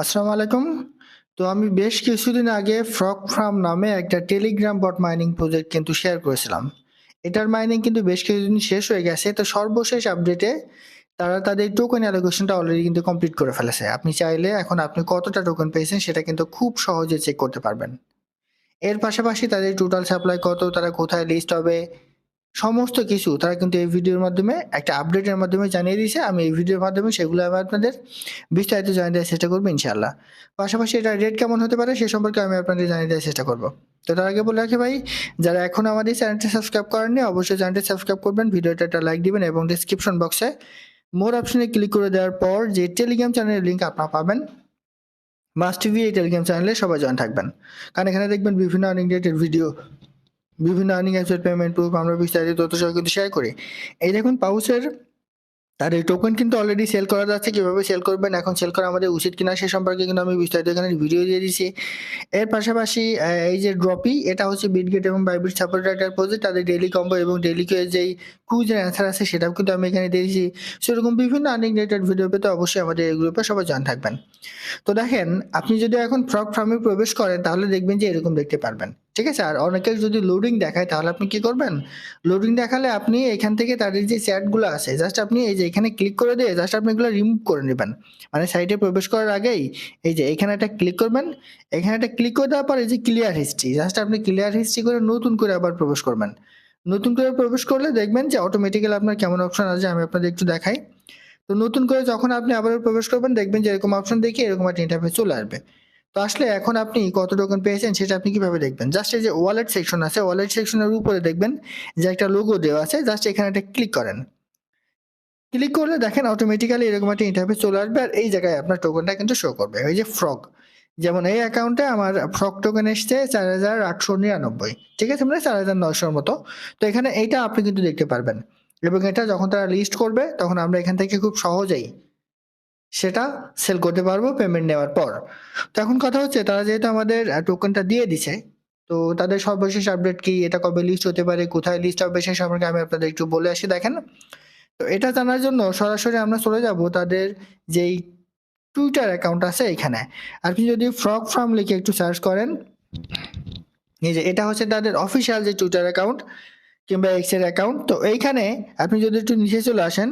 আসসালামু আলাইকুম। তো আমি বেশ কিছুদিন আগে ফ্রক ফার্ম নামে একটা টেলিগ্রাম বট মাইনিং প্রজেক্ট কিন্তু শেয়ার করেছিলাম। এটার মাইনিং কিন্তু বেশ কিছুদিন শেষ হয়ে গেছে। তো সর্বশেষ আপডেটে তারা তাদের টোকেন অ্যালোকেশনটা অলরেডি কিন্তু কমপ্লিট করে ফেলেছে। আপনি চাইলে এখন আপনি কতটা টোকেন পেয়েছেন সেটা কিন্তু খুব সহজে চেক করতে পারবেন। এর পাশাপাশি তাদের টোটাল সাপ্লাই কত, তারা কোথায় লিস্ট হবে সমস্ত কিছু তারা কিন্তু এই ভিডিওর মাধ্যমে একটা আপডেটের মাধ্যমে জানিয়ে দিয়েছে। আমি এই ভিডিওর মাধ্যমে সেগুলো আমি আপনাদের বিস্তারিত জানিয়ে দেওয়ার চেষ্টা করব ইনশাআল্লাহ। পাশাপাশি এটা রেট কেমন হতে পারে সে সম্পর্কে আমি আপনাদের জানিয়ে দেওয়ার চেষ্টা করব। তো তার আগে বলে রাখি ভাই, যারা এখন আমাদের চ্যানেলটি সাবস্ক্রাইব করেননি, অবশ্যই চ্যানেলটি সাবস্ক্রাইব করবেন, ভিডিওটা একটা লাইক দিবেন এবং ডিসক্রিপশন বক্সে মোর অপশনে ক্লিক করে দেওয়ার পর যে টেলিগ্রাম চ্যানেলের লিঙ্ক আপনারা পাবেন মাস্ট টিভি এই টেলিগ্রাম চ্যানেলে সবাই জয়েন থাকবেন। কারণ এখানে দেখবেন বিভিন্ন আর্নিং রিলেটেড ভিডিও বিভিন্ন আর্নিং অ্যাপসের পেমেন্ট প্রুফ আমরা বিস্তারিত তথ্য সহ কিন্তু শেয়ার করি। এই দেখুন পাউসের তার এই টোকেন কিন্তু অলরেডি সেল করা যাচ্ছে। কীভাবে সেল করবেন, এখন সেল করা আমাদের উচিত কিনা সে সম্পর্কে কিন্তু আমি বিস্তারিত এখানে ভিডিও দিয়ে দিয়েছি এর পাশাপাশি এই যে ড্রপি এটা হচ্ছে বিটগেট এবং বাইবিট সাপোর্ট একটা প্রজেক্ট তাদের ডেইলি কম্বো এবং ডেলি ডেইলি যেই কুইজের অ্যান্সার আছে, সেটাও কিন্তু আমি এখানে দিয়েছি সেরকম বিভিন্ন আর্নিং রিলেটেড ভিডিও পেতে অবশ্যই আমাদের এই গ্রুপে সবাই জয়েন থাকবেন। তো দেখেন, আপনি যদি এখন ফ্রক ফার্মে প্রবেশ করেন, তাহলে দেখবেন যে এরকম দেখতে পারবেন। ঠিক আছে? আর অনেকের যদি লোডিং দেখায়, তাহলে আপনি কি করবেন? লোডিং দেখালে আপনি এখান থেকে তাদের যে চ্যাটগুলো আছে জাস্ট আপনি এই যে এখানে ক্লিক করে দিয়ে জাস্ট আপনি এগুলো রিমুভ করে নেবেন। মানে সাইটে প্রবেশ করার আগেই এই যে এখানে একটা ক্লিক করবেন। এখানে একটা ক্লিক করে দেওয়ার পর এই যে ক্লিয়ার হিস্ট্রি জাস্ট আপনি ক্লিয়ার হিস্ট্রি করে নতুন করে আবার প্রবেশ করবেন। নতুন করে প্রবেশ করলে দেখবেন যে অটোমেটিক্যালি আপনার কেমন অপশন আছে, আমি আপনাদের একটু দেখাই। তো নতুন করে যখন আপনি আবার প্রবেশ করবেন, দেখবেন যে এরকম অপশন দেখে এরকম একটা ইন্টারফেস চলে আসবে। তো আসলে এখন আপনি কত টোকেন পেয়েছেন সেটা আপনি কীভাবে দেখবেন? জাস্ট এই যে ওয়ালেট সেকশন আছে ওয়ালেট সেকশনের উপরে দেখবেন যে একটা লোগো দেওয়া আছে জাস্ট এখানে একটা ক্লিক করেন। ক্লিক করলে দেখেন অটোমেটিক্যালি এরকম একটা ইন্টারফেস চলে আসবে আর এই জায়গায় আপনার টোকেনটা কিন্তু শো করবে। এই যে ফ্রক যেমন এই অ্যাকাউন্টে আমার ফ্রক টোকেন এসছে চার হাজার আটশো নিরানব্বই, ঠিক আছে মানে চার হাজার নয়শোর মতো। তো এখানে এইটা আপনি কিন্তু দেখতে পারবেন। এবং এটা যখন তারা লিস্ট করবে, তখন আমরা এখান থেকে খুব সহজেই সেটা সেল করতে পারব পেমেন্ট নেওয়ার পর। তো এখন কথা হচ্ছে, তারা যেহেতু আমাদের টোকেনটা দিয়ে দিছে, তো তাদের সর্বশেষ আপডেট কি, এটা কবে লিস্ট হতে পারে, কোথায় লিস্ট হবে সে সম্পর্কে আমি আপনাদের একটু বলে আসি, দেখেন। তো এটা জানার জন্য সরাসরি আমরা চলে যাব তাদের যেই টুইটার অ্যাকাউন্ট আছে এখানে। আপনি যদি ফ্রক ফার্ম লিখে একটু সার্চ করেন, এই যে এটা হচ্ছে তাদের অফিসিয়াল যে টুইটার অ্যাকাউন্ট কিংবা এক্সের অ্যাকাউন্ট তো এইখানে আপনি যদি একটু নিচে চলে আসেন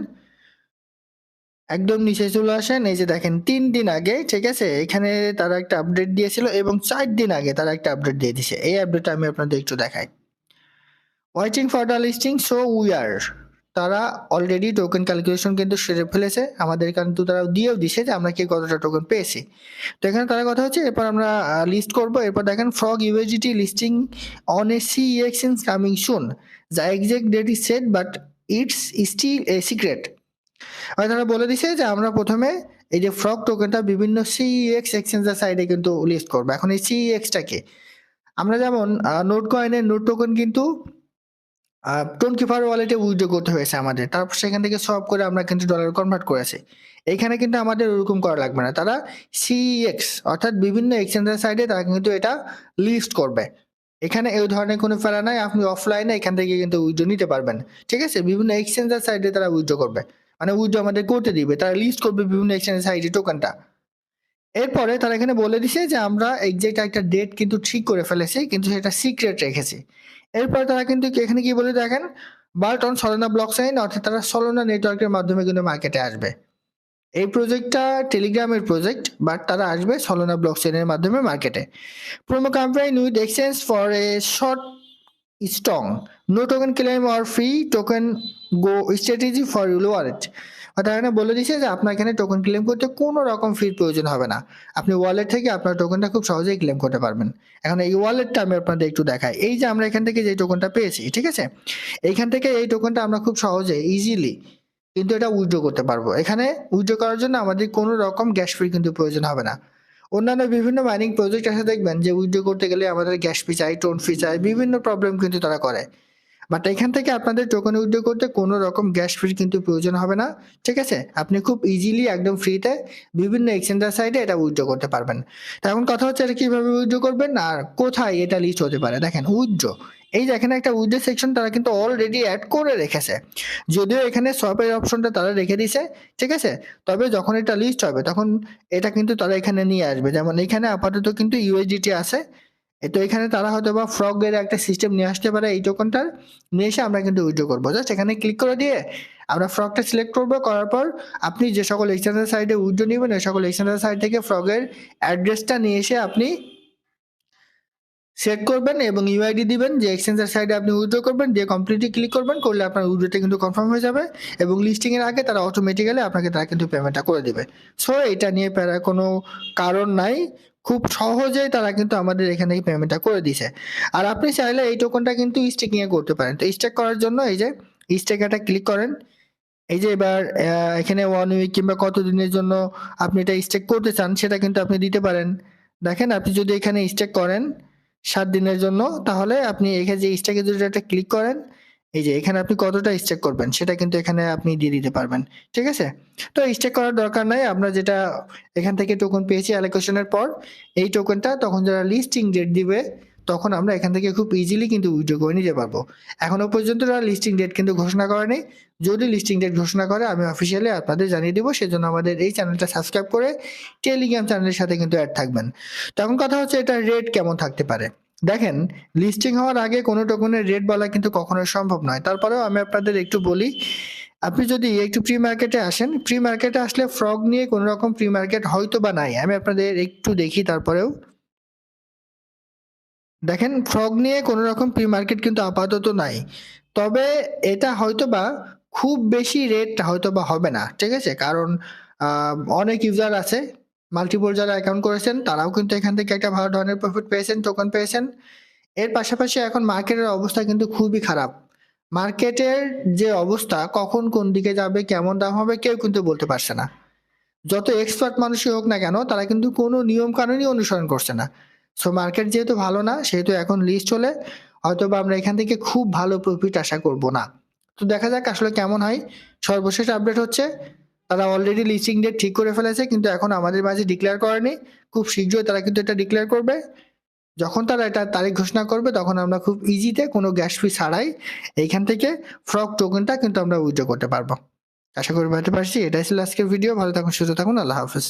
একদম নিচে চলে আসেন, এই যে দেখেন, তিন দিন আগে, ঠিক আছে, এখানে তারা একটা আপডেট দিয়েছিল এবং চার দিন আগে তারা একটা আপডেট দিয়ে দিছে এই আপডেটটা আমি আপনাদের একটু দেখাই। Waiting for the listing so we are তারা অলরেডি টোকেন ক্যালকুলেশন কিন্তু সেরে ফেলেছে। আমাদের কিন্তু তারা দিয়েও দিছে যে আমরা কি কতটা টোকেন পেয়েছি। তো এখানে তারা কথা হচ্ছে, এরপর আমরা লিস্ট করব। এরপর দেখেন Frog USDT listing on A C exchange coming soon the exact date is set but it's still a secret আর তারা বলে দিছে যে আমরা প্রথমে এই যে ফ্রক টোকেনটা বিভিন্ন সিএক্স এক্সচেঞ্জের সাইডে কিন্তু লিস্ট করব। এখন এই সিএক্সটাকে আমরা যেমন নোট কয়েনের নোট টোকেন কিন্তু টোন কিপার ওয়ালেটে উইথড্র করতে হয়েছে আমাদের। তারপর সেখান থেকে সব করে আমরা কিন্তু ডলার কনভার্ট করেছি এইখানে কিন্তু আমাদের ওরকম করা লাগবে না। তারা সিএক্স অর্থাৎ বিভিন্ন এক্সচেঞ্জের সাইডে তারা কিন্তু এটা লিস্ট করবে। এখানে এই ধরনের কোনো ফেলা নাই। আপনি অফলাইনে এখান থেকে কিন্তু উইথড্র নিতে পারবেন। ঠিক আছে? বিভিন্ন এক্সচেঞ্জের সাইডে তারা উইথড্র করবে। মানে উইথড্র আমাদের করতে দিবে, তারা লিস্ট করবে বিভিন্ন এক্সচেঞ্জের সাইডে টোকেনটা এরপরে তারা এখানে বলে দিছে যে, আমরা এক্সাক্ট একটা ডেট কিন্তু ঠিক করে ফেলেছি, কিন্তু সেটা সিক্রেট রেখেছি। এরপর তারা কিন্তু এখানে কি বলে দেখেন? But on Solana blockchain অর্থাৎ তারা সলোনা নেটওয়ার্কের মাধ্যমে কিন্তু মার্কেটে আসবে। এই প্রজেক্টটা টেলিগ্রামের প্রজেক্ট বাট তারা আসবে সলোনা ব্লক চেনের মাধ্যমে মার্কেটে promo campaign with exchange for a short strong no token claim or free token go strategy for your wallet অর্থাৎ এখানে বলে দিচ্ছে যে আপনার এখানে টোকেন ক্লেম করতে কোনো রকম ফির প্রয়োজন হবে না। আপনি ওয়ালেট থেকে আপনার টোকেনটা খুব সহজেই ক্লেম করতে পারবেন। এখন এই ওয়ালেটটা আমি আপনাদের একটু দেখাই। এই যে আমরা এখান থেকে যে টোকেনটা পেয়েছি, ঠিক আছে? এইখান থেকে এই টোকেনটা আমরা খুব সহজে ইজিলি কিন্তু এটা উইথড্র করতে পারব। এখানে উইথড্র করার জন্য আমাদের কোনো রকম গ্যাস ফ্রি কিন্তু প্রয়োজন হবে না। অন্যান্য বিভিন্ন মাইনিং প্রজেক্ট আসে দেখবেন যে উইথড্র করতে গেলে আমাদের গ্যাস ফি চাই টোন ফি চাই, বিভিন্ন প্রবলেম কিন্তু তারা করে। বাট এখান থেকে আপনাদের টোকেন উইথড্র করতে কোনো রকম গ্যাস ফ্রি কিন্তু প্রয়োজন হবে না, ঠিক আছে? আপনি খুব ইজিলি একদম ফ্রিতে বিভিন্ন এক্সচেঞ্জার সাইডে এটা উইথড্র করতে পারবেন। তো এখন কথা হচ্ছে এটা কীভাবে উইথড্র করবেন আর কোথায় এটা লিস্ট হতে পারে? দেখেন উইথড্র এই যে এখানে একটা উইথড্র সেকশন তারা কিন্তু অলরেডি অ্যাড করে রেখেছে। যদিও এখানে সোয়াপের অপশনটা তারা রেখে দিছে ঠিক আছে? তবে যখন এটা লিস্ট হবে, তখন এটা কিন্তু তারা এখানে নিয়ে আসবে। যেমন এখানে আপাতত কিন্তু ইউএসডিটি আছে। তো এখানে তারা হয়তো বা ফ্রগের একটা সিস্টেম নিয়ে আসতে পারে এই টোকনটার নিয়ে এসে আমরা কিন্তু উইথড্র করব। জাস্ট এখানে ক্লিক করে দিয়ে আমরা ফ্রগটা সিলেক্ট করব, করার পর আপনি যে সকল এক্সচেঞ্জের সাইডে উইথড্র নেবেন, ওই সকল এক্সচেঞ্জের সাইড থেকে ফ্রগের অ্যাড্রেসটা নিয়ে এসে আপনি সেট করবেন এবং ইউআইডি দিবেন, যে এক্সচেঞ্জের সাইডে আপনি উইথড্র করবেন, দিয়ে কমপ্লিটলি ক্লিক করবেন, করলে আপনার উইথড্রটা কিন্তু কনফার্ম হয়ে যাবে এবং লিস্টিং এর আগে তারা অটোমেটিক্যালি আপনাকে তারা কিন্তু পেমেন্টটা করে দিবে। সো এটা নিয়ে প্যারা কোনো কারণ নাই। খুব সহজেই তারা কিন্তু আমাদের এখানে পেমেন্টটা করে দিছে আর আপনি চাইলে এই টোকনটা কিন্তু স্টেকিংয়ে করতে পারেন। তো স্টেক করার জন্য এই যে স্টেকারটা ক্লিক করেন। এই যে এবার এখানে ওয়ান উইক কিংবা কত দিনের জন্য আপনি এটা স্টেক করতে চান, সেটা কিন্তু আপনি দিতে পারেন। দেখেন, আপনি যদি এখানে স্টেক করেন সাত দিনের জন্য, তাহলে আপনি এখানে যে স্টেকে যদি একটা ক্লিক করেন, এই যে এখানে আপনি কতটা স্টেক করবেন, সেটা কিন্তু এখানে আপনি দিয়ে দিতে পারবেন, ঠিক আছে? তো স্টেক করার দরকার নাই, আমরা যেটা এখান থেকে টোকন পেয়েছি অ্যালোকেশনের পর, এই টোকনটা তখন যারা লিস্টিং ডেট দিবে তখন আমরা এখান থেকে খুব ইজিলি কিন্তু উইড্রো করে নিতে পারব। এখনও পর্যন্ত তারা লিস্টিং ডেট কিন্তু ঘোষণা করেনি যদি লিস্টিং ডেট ঘোষণা করে, আমি অফিসিয়ালি আপনাদের জানিয়ে দেবো, সেজন্য আমাদের এই চ্যানেলটা সাবস্ক্রাইব করে টেলিগ্রাম চ্যানেলের সাথে কিন্তু অ্যাড থাকবেন। তখন কথা হচ্ছে এটা রেট কেমন থাকতে পারে। দেখেন লিস্টিং হওয়ার আগে কোনো টোকনের রেট বলা কিন্তু কখনোই সম্ভব নয়। তারপরেও আমি আপনাদের একটু বলি, আপনি যদি একটু প্রি মার্কেটে আসেন প্রি মার্কেটে আসলে ফ্রগ নিয়ে কোনো রকম প্রি মার্কেট হয়তো বা নাই। আমি আপনাদের একটু দেখি তারপরেও। দেখেন ফ্রগ নিয়ে কোনো রকম প্রি মার্কেট কিন্তু আপাতত নাই। তবে এটা হয়তো বা খুব বেশি রেট হয়তো বা হবে না, ঠিক আছে? কারণ অনেক ইউজার আছে মাল্টিপল যারা অ্যাকাউন্ট করেছেন, তারাও কিন্তু এখান থেকে একটা ভালো ধরনের প্রফিট পেয়েছেন টোকন পেয়েছেন। এর পাশাপাশি এখন মার্কেটের অবস্থা কিন্তু খুবই খারাপ। মার্কেটের যে অবস্থা, কখন কোন দিকে যাবে, কেমন দাম হবে, কেউ কিন্তু বলতে পারছে না। যত এক্সপার্ট মানুষই হোক না কেন, তারা কিন্তু কোনো নিয়ম কানুনই অনুসরণ করছে না। সো মার্কেট যেহেতু ভালো না, সেহেতু এখন লিস্ট চলে হয়তো বা আমরা এখান থেকে খুব ভালো প্রফিট আশা করব না। তো দেখা যাক আসলে কেমন হয়। সর্বশেষ আপডেট হচ্ছে, তারা অলরেডি লিস্টিং ডেট ঠিক করে ফেলেছে, কিন্তু এখন আমাদের মাঝে ডিক্লেয়ার করেনি। খুব শীঘ্রই তারা কিন্তু এটা ডিক্লেয়ার করবে। যখন তারা এটা তারিখ ঘোষণা করবে, তখন আমরা খুব ইজিতে কোনো গ্যাস ফি ছাড়াই এইখান থেকে ফ্রক টোকেনটা কিন্তু আমরা উইথড্র করতে পারব। আশা করি বুঝতে পারছি। এটাই ছিল আজকের ভিডিও ভালো থাকুন, সুস্থ থাকুন। আল্লাহ হাফেজ।